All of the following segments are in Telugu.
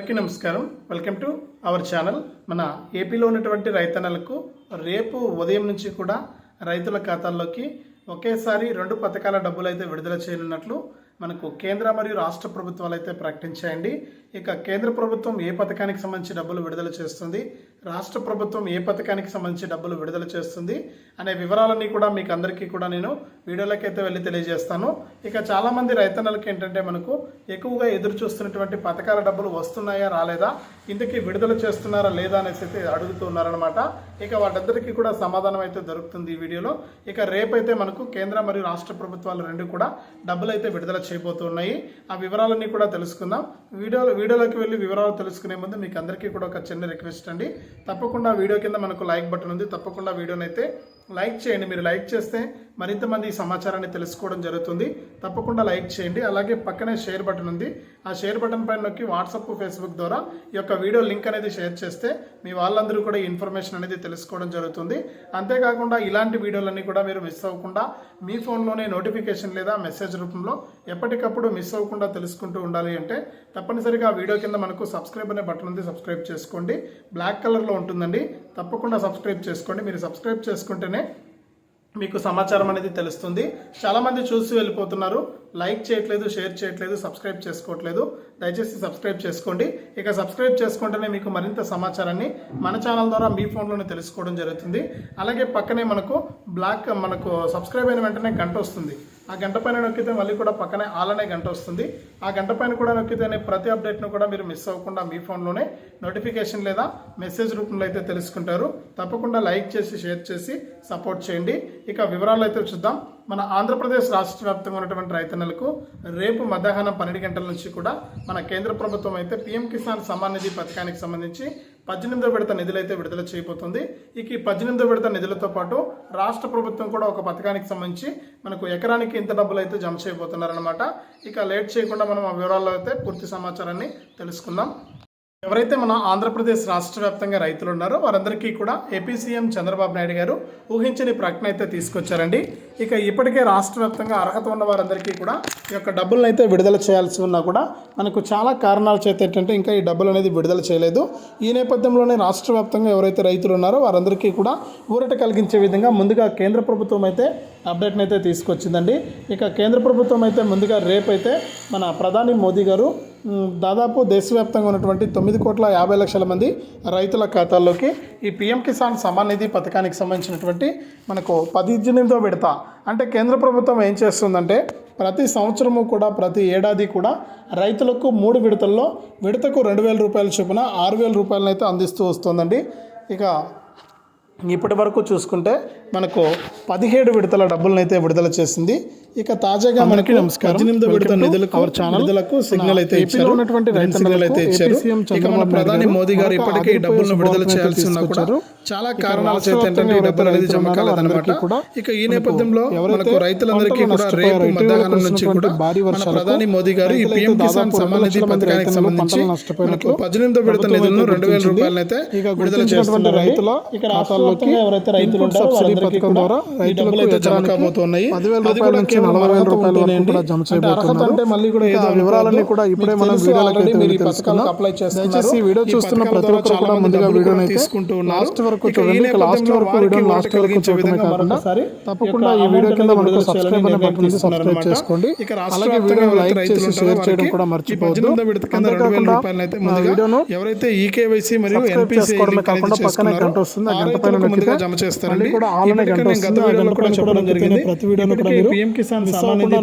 అందరికీ నమస్కారం. Welcome to our channel. మన ఏపీలో ఉన్నటువంటి రైతన్నలకు రేపు ఉదయం నుంచి కూడా రైతుల ఖాతాల్లోకి ఒకేసారి రెండు పథకాల డబ్బులు అయితే విడుదల చేయనున్నట్లు మనకు కేంద్ర మరియు రాష్ట్ర ప్రభుత్వాలు అయితే ప్రకటించాయండి. ఇక కేంద్ర ప్రభుత్వం ఏ పథకానికి సంబంధించి డబ్బులు విడుదల చేస్తుంది? రాష్ట్ర ప్రభుత్వం ఏ పథకానికి సంబంధించి డబ్బులు విడుదల చేస్తుంది? అనే వివరాలన్నీ కూడా మీకు అందరికీ కూడా నేను వీడియోలకైతే వెళ్ళి తెలియజేస్తాను. ఇక చాలామంది రైతన్నలకి ఏంటంటే మనకు ఎక్కువగా ఎదురు చూస్తున్నటువంటి పథకాల డబ్బులు వస్తున్నాయా రాలేదా? ఇంతకీ విడుదల చేస్తున్నారా లేదా అనేసి అయితే అడుగుతున్నారనమాట ఇక వాటందరికీ కూడా సమాధానం అయితే దొరుకుతుంది ఈ వీడియోలో. ఇక రేపైతే మనకు కేంద్ర మరియు రాష్ట్ర ప్రభుత్వాలు రెండు కూడా డబ్బులు అయితే విడుదల చేయబోతున్నాయి. ఆ వివరాలన్నీ కూడా తెలుసుకుందాం. వీడియోలో వీడియోలోకి వెళ్ళి వివరాలు తెలుసుకునే ముందు మీకు అందరికీ కూడా ఒక చిన్న రిక్వెస్ట్ అండి. తప్పకుండా వీడియో కింద మనకు లైక్ బటన్ ఉంది. తప్పకుండా వీడియోనైతే అయితే లైక్ చేయండి. మీరు లైక్ చేస్తే మరింత మంది ఈ సమాచారాన్ని తెలుసుకోవడం జరుగుతుంది. తప్పకుండా లైక్ చేయండి. అలాగే పక్కనే షేర్ బటన్ ఉంది. ఆ షేర్ బటన్ పైన నొక్కి వాట్సాప్ ఫేస్బుక్ ద్వారా ఈ యొక్క వీడియో లింక్ అనేది షేర్ చేస్తే మీ వాళ్ళందరూ కూడా ఈ ఇన్ఫర్మేషన్ అనేది తెలుసుకోవడం జరుగుతుంది. అంతేకాకుండా ఇలాంటి వీడియోలన్నీ కూడా మీరు మిస్ అవ్వకుండా మీ ఫోన్లోనే నోటిఫికేషన్ లేదా మెసేజ్ రూపంలో ఎప్పటికప్పుడు మిస్ అవ్వకుండా తెలుసుకుంటూ ఉండాలి అంటే తప్పనిసరిగా ఆ వీడియో కింద మనకు సబ్స్క్రైబ్ అనే బటన్ ఉంది. సబ్స్క్రైబ్ చేసుకోండి. బ్లాక్ కలర్లో ఉంటుందండి. తప్పకుండా సబ్స్క్రైబ్ చేసుకోండి. మీరు సబ్స్క్రైబ్ చేసుకుంటేనే మీకు సమాచారం అనేది తెలుస్తుంది. చాలామంది చూసి వెళ్ళిపోతున్నారు. లైక్ చేయట్లేదు షేర్ చేయట్లేదు సబ్స్క్రైబ్ చేసుకోవట్లేదు. దయచేసి సబ్స్క్రైబ్ చేసుకోండి. ఇక సబ్స్క్రైబ్ చేసుకుంటేనే మీకు మరింత సమాచారాన్ని మన ఛానల్ ద్వారా మీ ఫోన్లోనే తెలుసుకోవడం జరుగుతుంది. అలాగే పక్కనే మనకు బ్లాక్ మనకు సబ్స్క్రైబ్ అయిన వెంటనే గంట వస్తుంది. ఆ గంట పైన నొక్కితే మళ్ళీ కూడా పక్కనే ఆలనే గంట వస్తుంది. ఆ గంట పైన కూడా నొక్కితేనే ప్రతి అప్డేట్ను కూడా మీరు మిస్ అవ్వకుండా మీ ఫోన్లోనే నోటిఫికేషన్ లేదా మెసేజ్ రూపంలో అయితే తెలుసుకుంటారు. తప్పకుండా లైక్ చేసి షేర్ చేసి సపోర్ట్ చేయండి. ఇక వివరాలు అయితే చూద్దాం. మన ఆంధ్రప్రదేశ్ రాష్ట్ర వ్యాప్తంగా ఉన్నటువంటి రైతన్నలకు రేపు మధ్యాహ్నం పన్నెండు గంటల నుంచి కూడా మన కేంద్ర ప్రభుత్వం అయితే పీఎం కిసాన్ సమ్మాన్ నిధి పథకానికి సంబంధించి పద్దెనిమిదో విడత నిధులు అయితే విడుదల చేయబోతుంది. ఇక ఈ పద్దెనిమిదో విడత నిధులతో పాటు రాష్ట్ర ప్రభుత్వం కూడా ఒక పథకానికి సంబంధించి మనకు ఎకరానికి ఇంత డబ్బులు అయితే జమ చేయబోతున్నారనమాట ఇక లేట్ చేయకుండా మనం ఆ వివరాల్లో అయితే పూర్తి సమాచారాన్ని తెలుసుకుందాం. ఎవరైతే మన ఆంధ్రప్రదేశ్ రాష్ట్ర వ్యాప్తంగా రైతులు ఉన్నారో వారందరికీ కూడా ఏపీ సీఎం చంద్రబాబు నాయుడు గారు ఊహించని ప్రకటన అయితే తీసుకొచ్చారండి. ఇక ఇప్పటికే రాష్ట్ర వ్యాప్తంగా అర్హత ఉన్న వారందరికీ కూడా ఈ యొక్క డబ్బులను అయితే విడుదల చేయాల్సి ఉన్నా కూడా మనకు చాలా కారణాల చేత ఏంటంటే ఇంకా ఈ డబ్బులు అనేది విడుదల చేయలేదు. ఈ నేపథ్యంలోనే రాష్ట్ర వ్యాప్తంగా ఎవరైతే రైతులు ఉన్నారో వారందరికీ కూడా ఊరట కలిగించే విధంగా ముందుగా కేంద్ర ప్రభుత్వం అయితే అప్డేట్ని అయితే తీసుకొచ్చిందండి. ఇక కేంద్ర ప్రభుత్వం అయితే ముందుగా రేపైతే మన ప్రధాని మోదీ గారు దాదాపు దేశవ్యాప్తంగా ఉన్నటువంటి తొమ్మిది కోట్ల యాభై లక్షల మంది రైతుల ఖాతాల్లోకి ఈ పిఎం కిసాన్ సమ్మాన్ నిధి పథకానికి సంబంధించినటువంటి మనకు పద్దెనిమిదో విడత. అంటే కేంద్ర ప్రభుత్వం ఏం చేస్తుందంటే ప్రతి సంవత్సరము కూడా ప్రతి ఏడాది కూడా రైతులకు మూడు విడతల్లో విడతకు రెండు వేల రూపాయల చొప్పున ఆరు వేల రూపాయలను అయితే అందిస్తూ వస్తుందండి. ఇక ఇప్పటి వరకు చూసుకుంటే మనకు పదిహేడు విడతల డబ్బులను అయితే విడుదల చేసింది. ఇక తాజాగా మనకి నమస్కారం. పద్దెనిమిది విడత నిధులకు అవర్ ఛానల్ నిధులకు సిగ్నల్ అయితే ఇచ్చారు. ఉన్నటువంటి సిగ్నల్ అయితే ఇచ్చారు. ఇక మన ప్రధాని మోదీ గారు ఇప్పటికే డబ్బులను విడుదల చేయాల్సి ఉన్నా కూడా చాలా కారణాల చేత ఏంటంటే ఈ డబ్బులు అనేది జమ కాలేదన్నమాట ఇక ఈ నేపథ్యంలో మనకు రైతులందరికీ కూడా రేపు మధ్యాహ్నం నుంచి కూడా మన ప్రధాని మోదీ గారు ఈ పీఎం కిసాన్ సమ్మాన్ నిధి పథకానికి సంబంధించి మనకు పద్దెనిమిదో విడత నిధులను రెండు వేల రూపాయలను అయితే విడుదల చేస్తున్నారు. రైతుల ఇక ఖాతాల్లోకి ఎవరైతే రైతులు ఉంటారో వారందరికీ కూడా రైతులకు అయితే జమ కాబోతున్నాయి నుంచి నలభై వేల రూపాయల కూడా జమ చేయబోతున్నారు. అంటే మళ్ళీ కూడా వివరాలన్నీ కూడా ఇప్పుడే మనం వీడియోలోకి అయితే ఈ దయచేసి ఈ వీడియో చూస్తున్న ప్రతి ఒక్కరు కూడా ముందుగా వీడియోని తీసుకుంటూ లాస్ట్ వరకు చూడండి. లాస్ట్ వరకు వీడియో లాస్ట్ వరకు చూడటమే కాకుండా తప్పకుండా ఈ వీడియో కింద మనకు సబ్స్క్రైబ్ అనే బటన్ ఉంది సబ్స్క్రైబ్ చేసుకోండి. అలాగే వీడియో లైక్ చేసి షేర్ చేయడం కూడా మర్చిపోవద్దు. అంతేకాకుండా ఆ వీడియోను ఎవరైతే ఈకేవైసీ మరియు ఎన్పిసి చేసుకోవడమే కాకుండా పక్కనే గంట వస్తుంది ఆ గంట పైన జమ చేస్తారండి కూడా గంట వస్తుంది. ఆ గంట పైన చెప్పడం జరిగింది ప్రతి వీడియోను కూడా మీరు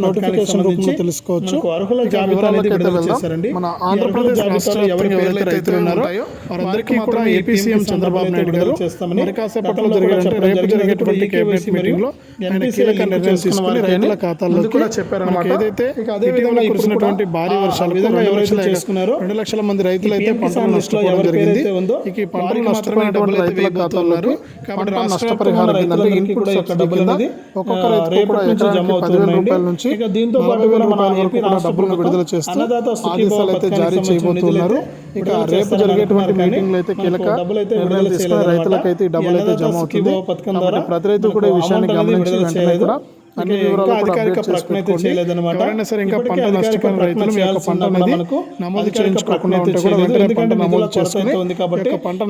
నోటిఫికేషన్ రూపంలో తెలుసుకోవచ్చు అర్హుల ఇక జాబితా అనేది వివరాలకైతే విడుదల వెళ్దాం. చేశారండి మన ఆంధ్రప్రదేశ్ అర్హుల రాష్ట్ర జాబితాలో ఎవరి వ్యాప్తంగా పేర్లు ఎవరైతే రైతులు ఉన్నారో వారందరికీ మాత్రం ఏపీ సీఎం చంద్రబాబు నాయుడు గారు చేస్తామని కాసేపట్లో జరిగేటువంటి రేపు. జరిగేటువంటి కేబినెట్ మీటింగ్లో ఆయన కీలక నిర్ణయం తీసుకుని రైతుల ముందు ఖాతాల్లోకి కూడా చెప్పారన్నమాట. ఏదైతే అదే విధంగా కురిసినటువంటి భారీ వర్షాలు విధంగా ఎవరైతే చేసుకున్నారో రెండు లక్షల మంది రైతులు అయితే పంటలు నష్టపోవడం ఎవరి జరిగింది ఇక ఈ పంటలు నష్టపోయినటువంటి రైతుల వేయబోతున్నారు. కాబట్టి నష్టపరిహారం ఇన్పుట్ డబ్బులు అనేది, ఒక్కొక్క రేపటి కూడా జమ ఎకరానికి రూపాయల నుంచి నలభై వేల రూపాయల విడుదల చేస్తూ ఆదేశాలు అయితే జారీ చేయబోతున్నారు ఇక రేపు జరిగేటువంటి అయితే కీలక డబ్బులు నిర్ణయాలు తీసుకుని. రైతులకైతే ఈ డబ్బులు అయితే జమ అవుతుంది ప్రతి రైతు కూడా ఈ విషయాన్ని గమనించి వెంటనే. కూడా అన్ని వివరాలు. చేయలేదన్నమాట. సరే ఇంకా పంట నష్టపోయిన రైతులు మీ యొక్క పంట మనకు నమోదు చేయించుకోకుండా ఉంటే కూడా. వెంటనే పంట నమోదు చేసుకుని కాబట్టి పంట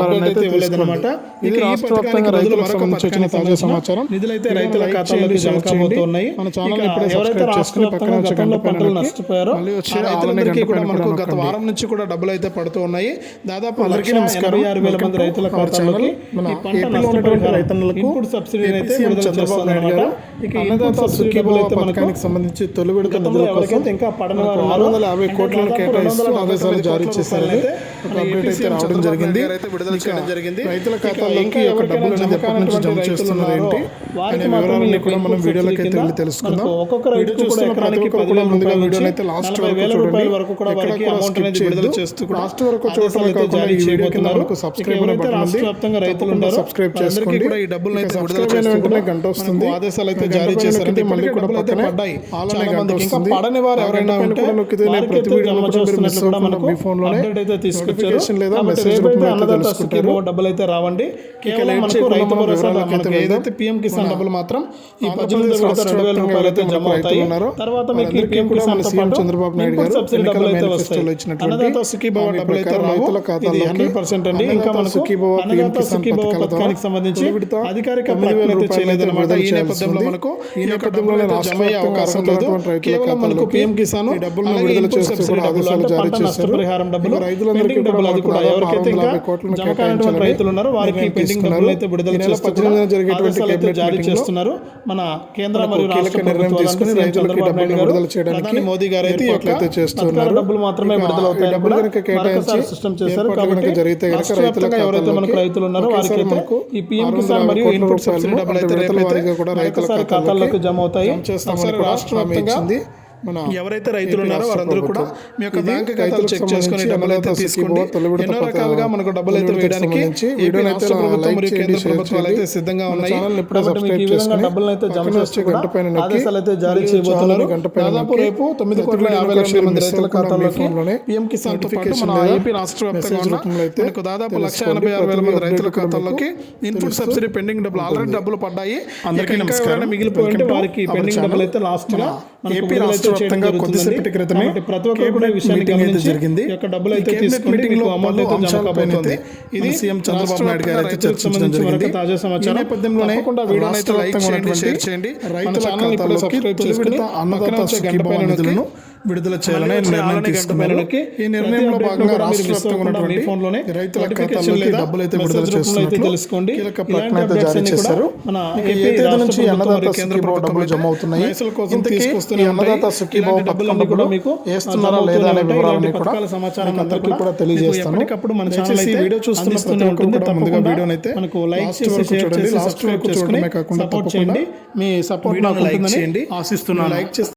update అయితే ఇవ్వలేదన్నమాట. ఇది రాష్ట్ర వ్యాప్తంగా రైతులకు తాజా సమాచారం నిధులైతే రైతుల లైక్ ఖాతాలోకి జమ. కాబోతున్నాయి మన ఛానల్ ఇప్పుడే సబ్స్క్రైబ్ చేసుకుని పక్కన వచ్చే గంట పైన నష్టపోయారో రైతులందరికీ కూడా మనకు గత. వారం నుంచి కూడా డబ్బులు అయితే పడుతూ ఉన్నాయి దాదాపు అందరికీ నమస్కారం. ఆరు వేల మంది రైతుల ఖాతాలోకి పంట నష్టపరిహారం రైతన్నలకు సబ్సిడీని అయితే చంద్రబాబు నాయుడు గారు ఇక డబ్బులు పథకానికి సంబంధించి తొలి విడత నిధుల కోసం ఇంకా పడని ఆరు వందల యాభై కోట్లను కేటాయిస్తూ ఆదేశాలు జారీ చేశారని ఒక అప్డేట్ అయితే రావడం జరిగింది. విడుదల చేయడం జరిగింది. రైతుల యొక్క ఎవరికైనా డబ్బులు అనేది ఎప్పటి నుంచి జమ చేస్తున్నారు ఏంటి? అనే వివరాలన్నీ కూడా మనం వీడియోలోకి అయితే వెళ్ళి కింద తెలుసుకుందాం. ఒక్కొక్క రైతు చూస్తున్న ప్రతి ఒక్కరు కూడా ముందుగా వీడియోని అయితే లాస్ట్ వరకు చూడండి. వరకు కూడా వారికి అమౌంట్ అనేది విడుదల. చేస్తూ లాస్ట్ వరకు అయితే కాకుండా జారీ ఈ వీడియో కింద. మనకు సబ్స్క్రైబ్ ఎవరైతే బటన్ రాష్ట్ర ఉంది రైతులు సబ్స్క్రైబ్ చేసుకోండి కూడా ఈ డబ్బులను అయితే విడుదల వెంటనే గంట వస్తుంది ఆదేశాలు అయితే జారీ పైన చేశారు నొక్కితే మళ్ళీ కూడా పక్కనే పడ్డాయి. చాలా మందికి ఇంకా. పడని వారు ఎవరైనా ఉంటే కూడా నొక్కితే నేను వారికి ప్రతి అవ్వకుండా మనకు మీ ఫోన్లోనే అప్డేట్ అయితే తీసుకొచ్చారు. లేదా అన్నదాత తెలుసుకుంటారు. డబ్బులు అయితే రావండి. కేవలం మనకు రైతు భరోసా ఏదైతే పిఎం కిసాన్ డబ్బులు మాత్రం ఈ పద్దెనిమిది రెండు వేల రూపాయలు అయితే జమ అవుతాయి. తర్వాత మీకు పిఎం కిసాన్ సీఎం చంద్రబాబు నాయుడు గారు సబ్సిడీ డబ్బులు అయితే వస్తాయి. అన్నదాత సుఖీభవ డబ్బులు అయితే రైతుల ఖాతాల్లోకి హండ్రెడ్ పర్సెంట్ అండి. ఇంకా మనకు సుఖీభవ పిఎం కిసాన్ పథకానికి సంబంధించి అధికారిక ప్రకటన అయితే చేయలేదన్నమాట ఈ నేపథ్యంలో మనకు ఈ జమ అయ్యే వ్యాప్తంగా అవకాశం లేదు కేవలం మనకు పిఎం కిసాన్ డబ్బులను విడుదల చేస్తూ డబ్బులు ఆదేశాలు జారీ చేశారు. నష్టపరిహారం డబ్బులు రైతులందరికీ డబ్బులు అది కూడా ఎవరికైతే ఇంకా 650 కోట్లను జమ కానటువంటి కేటాయించాలని రైతులు ఉన్నారో వారికి పెండింగ్. డబ్బులు అయితే విడుదల ఈ నెల చేస్తూ కూడా పద్దెనిమిదిన జరిగేటువంటి ఆదేశాలు అయితే కేబినెట్ జారీ చేస్తున్నారు మన కేంద్ర మరియు రాష్ట్ర నిర్ణయం తీసుకుని రైతులకు గారు, విడుదల చేయడానికి మోదీ గారు అయితే చేస్తున్నారు. డబ్బులు మాత్రమే విడుదల ఈ అవుతాయని డబ్బులు కూడా కనుక కేటాయించి మరొకసారి సిస్టమ్ చేశారు ఏర్పాట్లు కాబట్టి కనుక జరిగితే కనుక రాష్ట్ర రైతుల వ్యాప్తంగా ఎవరైతే మనకు రైతులు ఉన్నారో వారికి ఈ పిఎం కిసాన్ మరియు ఇన్పుట్ సబ్సిడీ డబ్బులు అయితే కూడా రైతుల ఖాతాల్లోకి జమ అవుతాయి చేస్తామని రాష్ట్ర వ్యాప్తంగా. మన ఎవరైతే రైతులు ఉన్నారో వారందరూ కూడా. మీ యొక్క బ్యాంక్ ఖాతాలు చెక్ చేసుకుని డబ్బులు అయితే తీసుకోండి ఎన్నో రకాలుగా మనకు డబ్బులు అయితే వేయడానికి ఏపీ రాష్ట్ర ప్రభుత్వం మరియు కేంద్ర ప్రభుత్వాలు అయితే. సిద్ధంగా ఉన్నాయి ఈ విధంగా డబ్బులను అయితే జమ చేస్తూ ఆదేశాలు అయితే జారీ చేయబోతున్నారు దాదాపు రేపు తొమ్మిది కోట్ల యాభై లక్షల మంది రైతుల ఖాతాల్లోకి పిఎం కిసాన్తో పాటు మన notification ఏపీ రాష్ట్ర వ్యాప్తంగా మనకు దాదాపు లక్ష. ఎనభై ఆరు వేల మంది రైతుల ఖాతాల్లోకి ఇన్పుట్ సబ్సిడీ పెండింగ్ డబ్బులు ఆల్రెడీ డబ్బులు పడ్డాయి అందరికీ నమస్కారం. ఎవరైనా మిగిలిపోయి ఉంటే Welcome to వారికి పెండింగ్. డబ్బులు అయితే లాస్ట్ ఏపీ రాష్ట్ర అయితే చేయడం వ్యాప్తంగా జరుగుతుందండి. కొద్దిసేపటి క్రితమే ప్రతి ఒక్కరు కూడా ఈ విషయాన్ని గమనించి జరిగింది. ఈ డబ్బులు ఈ అయితే మీటింగ్లో అమౌంట్ అయితే జమ అంశాలపైన కాబోతుంది అయితే ఇది సీఎం చంద్రబాబు నాయుడు గారు అయితే చర్చించడం జరిగింది. తాజా సమాచారం ఈ నేపథ్యంలోనే వీడియోని అయితే లైక్ చేయండి షేర్ చేయండి రైతుల ఖాతాల్లోకి సబ్స్క్రైబ్ చేసుకుని అన్నదాత సుఖీభవ నిధులను విడుదల చేయాలని నిర్ణయం తీసుకున్నారు ఈ నిర్ణయంలో భాగంగా రాష్ట్ర వ్యాప్తంగా ఉన్నటువంటి ఫోన్లోనే రైతుల ఖాతాల్లోకి డబ్బులు అయితే విడుదల చేస్తున్నట్లు తెలుసుకోండి కీలక ప్రకటన అయితే జారీ చేశారు మన ఇక ఏపీ ఏ తేదీ నుంచి అన్నదాత ప్రభుత్వం డబ్బులు జమ అవుతున్నాయి ఇంతకీ ఈ అన్నదాత. సుఖీభవ కూడా మీకు వేస్తున్నారా లేదా అనే వివరాలన్నీ. కూడా సమాచారం అందరికీ కూడా తెలియజేస్తాను. మన ఛానల్ అయితే వీడియో చూస్తున్న ప్రతి ఒక్కరు ఉంటుంది. కూడా ముందుగా తప్పకుండా వీడియోని అయితే మనకు లైక్ చేసి షేర్ చేసి సబ్స్క్రైబ్ కాకుండా సపోర్ట్ చేయండి. మీ సపోర్ట్ నాకు ఉంటుందని ఆశిస్తున్నాను. లైక్ చేస్తే